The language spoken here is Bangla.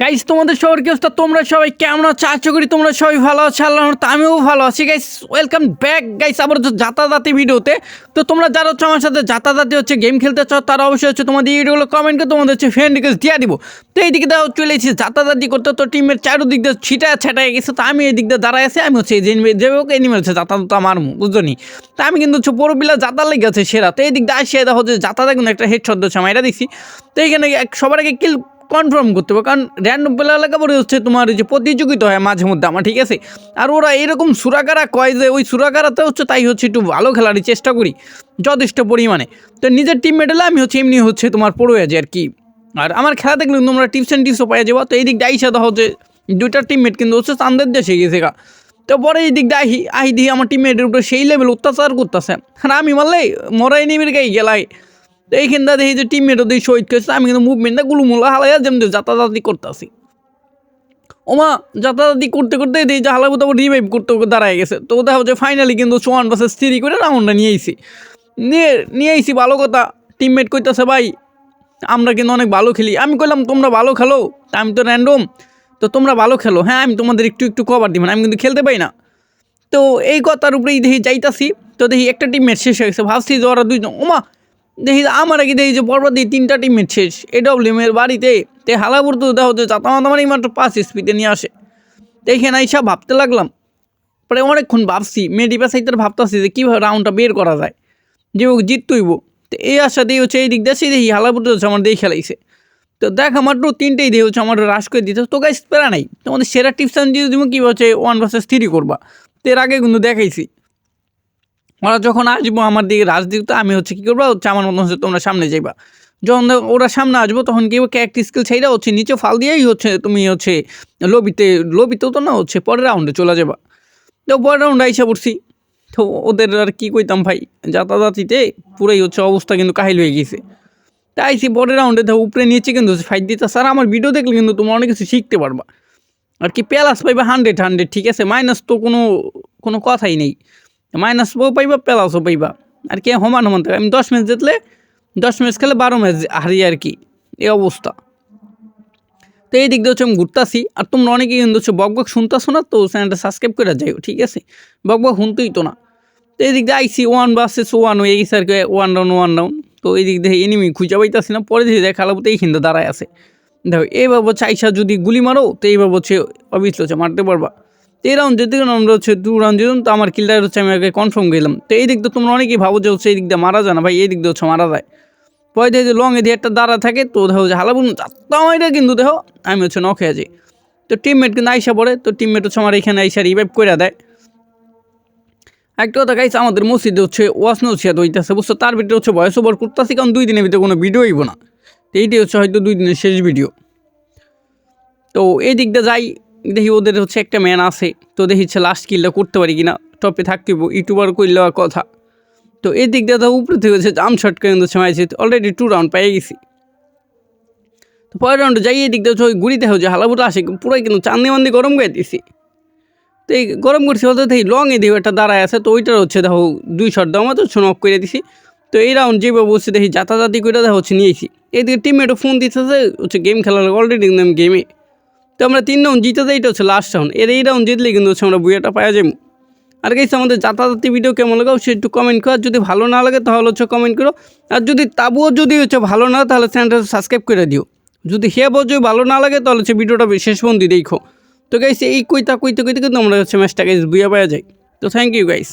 গাইস তোমাদের সবার কি অবস্থা? তোমরা সবাই কেমন আছো? আশা করি তোমরা সবাই ভালো আছো আল্লাহ রহমতে আমিও ভালো আছি। গাইস ওয়েলকাম ব্যাক গাইস আবার যাতায়াতি ভিডিওতে। তো তোমরা যারা হচ্ছে আমার সাথে যাতায়াতি হচ্ছে গেম খেলতে চাও, তারা অবশ্যই হচ্ছে তোমাদের ভিডিওগুলো কমেন্ট করে তোমাদের হচ্ছে ফ্রেন্ড রিকোয়েস্ট দিয়ে দিব। তো এই এইদিকে দাও চলে এসেছি যাতায়াতি করতে। তো টিমের চারোদিক দিয়ে ছিটা ছাটাই গেছে। তো আমি এই দিক দিয়ে দাঁড়ায় আছি, আমি হচ্ছে এই যে হোক এনিমে হচ্ছে, যাতায়াত তো আমার বুঝছ নি তো আমি কিন্তু হচ্ছে পুরো বিলা যাতায়াত লেগে আছে সেরা। তো এই দিক দিয়ে আসিয়ে দেখো যে যাতায়াত কিন্তু একটা হেড শব্দ আমি এটা দিছি। তো এইখানে সবার আগে কিল কনফার্ম করতে হবে। কারণ র্যান্ডম প্লেয়ার লেখাপড়ে হচ্ছে তোমার যে প্রতিযোগিতা হয় মাঝে মধ্যে আমার, ঠিক আছে? আর ওরা এরকম সুরাকারা কয় যে ওই সুরাকারাতে হচ্ছে তাই হচ্ছে একটু ভালো খেলারই চেষ্টা করি, যথেষ্ট পরিমাণে। তো নিজের টিমমেট হলে আমি হচ্ছে এমনি হচ্ছে তোমার পড়ে আছি আর কি। আর আমার খেলা দেখলে তোমরা টিপস অ্যান্ড টিপসও পাই যাব। তো এই দিক দিয়ে দেখো যে দুইটা টিমমেট কিন্তু হচ্ছে চান্দের দেশে গেছে গা। তো পরে এই দিক দিয়ে আহি আহি দিয়ে আমার টিমমেটের উপরে সেই লেভেল অত্যাচার করতেছে। আর আমি মারলে মরাই নিবির গাই গেলাই তো এইখান থেকে দেখি যে টিমমেটও দিয়ে শহীদ করেছে, আমি কিন্তু মুভমেন্টটা গুলুমুলা হালাইয়া যেমন যাতায়াতি করতেছি। ওমা যাতায়াতি করতে করতে দেখি যে হালাবু তারপর রিভাইভ করতে দাঁড়ায় গেছে। তো দেখো যে ফাইনালি কিন্তু সোয়ান বাসে স্থির করে রাউন্ডটা নিয়ে আইছি। নিয়ে নিয়ে আইছি, ভালো কথা। টিমমেট কইতাছে, ভাই, আমরা কিন্তু অনেক ভালো খেলি। আমি কইলাম, তোমরা ভালো খেলো, তা আমি তো র্যান্ডম তো তোমরা ভালো খেলো। হ্যাঁ আমি তোমাদের একটু একটু কভার দিব আমি কিন্তু খেলতে পাই না। তো এই কথার উপরেই দেখি যাইতাছি। তো দেখি একটা টিমমেট শেষ হয়ে গেছে, ভাবছি যে ওরা দুইজন, ওমা দেখি আমার আগে দেখি যে পরপর দিয়ে তিনটা টিমমেট শেষ। এডব্লিউএম এর বাড়িতে। তে হালাপুর তো দেখো যে চাতামাতা মানে মাত্র পাঁচ স্পিডে নিয়ে আসে। তো এইখানে আইসা ভাবতে লাগলাম পরে অনেকক্ষণ ভাবছি মেডিপা সাইডের ভাবতেছি যে কীভাবে রাউন্ডটা বের করা যায়। যে ও জিততইব তো এই আশা দিয়ে হচ্ছে এই দিক সেই দেখি হালাপুর হচ্ছে আমার দিয়ে খেলাইছে তো দেখ আমার তো তিনটেই দিয়ে হচ্ছে আমার হ্রাস করে দিতে। তো গাইস প্যারা নাই। তোমাদের সেরা টিপস দিয়ে দিব কী হচ্ছে ওয়ান ভার্সেস থ্রি করবা। তো এর আগে কিন্তু দেখাইছি। ওরা যখন আসব আমার দিকে রাজ দিক, তো আমি হচ্ছে কী করব? হচ্ছে আমার মতন হচ্ছে তোমরা সামনে যাইবা। যখন ওরা সামনে আসব, তখন কি একটা স্কিল ছাইরা হচ্ছে নিচে ফাল দিয়েই হচ্ছে তুমি হচ্ছে লবিতে লবিতেও তো না, হচ্ছে পরের রাউন্ডে চলে যাবা। তো পরের রাউন্ডে আইসা পড়ছি। তো ওদের আর কি কইতাম ভাই, যাতায়াতিতে পুরাই হচ্ছে অবস্থা কিন্তু কাহিল হয়ে গেছে। তাই আইসি পরের রাউন্ডে তো উপরে নিচে কিন্তু ফাইট দিতে স্যার, আমার ভিডিও দেখলে কিন্তু তোমরা অনেক কিছু শিখতে পারবা। আর কি প্যালাস পাইবা হান্ড্রেড হান্ড্রেড ঠিক আছে? মাইনাস তো কোনো কোনো কথাই নেই। মাইনাসও পাইবা, প্লাসও পাইবা। আর কি সমান সমান থাকে। আমি দশ ম্যাচ জিতলে, দশ ম্যাচ খেলে বারো ম্যাচ হারি আর কি। এই অবস্থা। তো এই দিক দিয়ে হচ্ছে আমি ঘুরতাছি। আর তোমরা অনেকেই কিন্তু হচ্ছে বক বক শুনতেছো না, তো চ্যানেলটা সাবস্ক্রাইব করে যাইও, ঠিক আছে? বক বক শুনতেই তো না। তো এই দিক দিয়ে আইসি ওয়ান বাসেস ওয়ান হয়ে গেছে আর কি ওয়ান ডাউন ওয়ান ডাউন তো এই দিক দিয়ে এনিমি খুঁজে পাইতাছি না। পরে দিয়ে দেখ খেলাবো তো এইখানটা দাঁড়ায় আছে। দেখো, এইভাবে হচ্ছে আইসা যদি গুলি মারো, তো এইভাবে হচ্ছে অবভিয়াসলি হচ্ছে মারতে পারবা। তো এই রাউন্ড যেতে গেলে আমরা হচ্ছে দু রাউন্ড যেতাম তো আমার কিলটা হচ্ছে আমি আগে কনফার্ম গেলাম তো এই দিক দিয়ে তোমরা অনেকেই ভাবো যে হচ্ছে এই দিক দিয়ে মারা যায় না, ভাই এই দিক দিয়ে হচ্ছে মারা যায়। পরে দেখে যে লং এ দিয়ে একটা দাঁড়া থাকে, তো দেখো যে হালাবুন যাত্রা কিন্তু দেখো আমি হচ্ছে নখে আছি তো টিমমেট কিন্তু আইসা পড়ে, তো টিমমেট হচ্ছে আমার এখানে আইসা রিভাইভ করে দেয়। একটা কথা গাইছে আমাদের মসজিদে হচ্ছে ওয়াশ নসিয়াত হইতেছে, বুঝছ? তার ভিতরে হচ্ছে ভয়েস ওভার করতেছি, কারণ দুই দিনের ভিতরে কোনো ভিডিও না। তো এইটাই হচ্ছে হয়তো দুই দিনের শেষ ভিডিও তো এই দিক দিয়ে যাই দেখি ওদের হচ্ছে একটা ম্যান আছে। তো দেখি হচ্ছে লাস্ট কিলটা করতে পারি কিনা। টপে থাকতেইব ইউটিউবার করলে কথা। তো এই দিক দিয়ে তো উপরে থেকে হচ্ছে জাম শট করে কিন্তু সময় অলরেডি টু রাউন্ড পেয়ে গেছি। তো পরের রাউন্ডে যাই, এই দিক দিয়ে হচ্ছে ওই গুড়িতে হচ্ছে হালাবুটা আসে, পুরাই কিন্তু চান্দি মান্দি গরম করে দিছি। তো এই গরম করছি বলতে দেখি লং এ দিয়ে একটা দাঁড়ায় আছে, তো ওইটার হচ্ছে দেখো দুই শট দাম তো নক করে দিছি। তো এই রাউন্ড যেভাবে বসছে দেখি যাতাযাতি করে দেখা হচ্ছে নিয়েছি। এইদিকে টিমমেটও ফোন দিতেছে হচ্ছে গেম খেলার অলরেডি গেমে তো আমরা তিন রাউন্ড জিতে যাই, এটা হচ্ছে লাস্ট রাউন্ড এর এই রাউন্ড জিতলে কিন্তু হচ্ছে আমরা বুয়াটা পাওয়া যাব আর গেছে আমাদের যাতায়াতি ভিডিও কেমন লাগে সে একটু কমেন্ট করো, আর যদি ভালো না লাগে তাহলে হচ্ছে কমেন্ট করো। আর যদি তাবুও যদি হচ্ছে ভালো না, তাহলে চ্যানেলটা সাবস্ক্রাইব করে দিও। যদি হে বোঝো ভালো না লাগে, তাহলে হচ্ছে ভিডিওটা শেষ পর্যন্ত দেখো। তো গাইছে এই কইতা কইতে কইতে কিন্তু আমরা হচ্ছে ম্যাচটা গাইজ বুয়া পাওয়া যায় তো থ্যাংক ইউ গাইস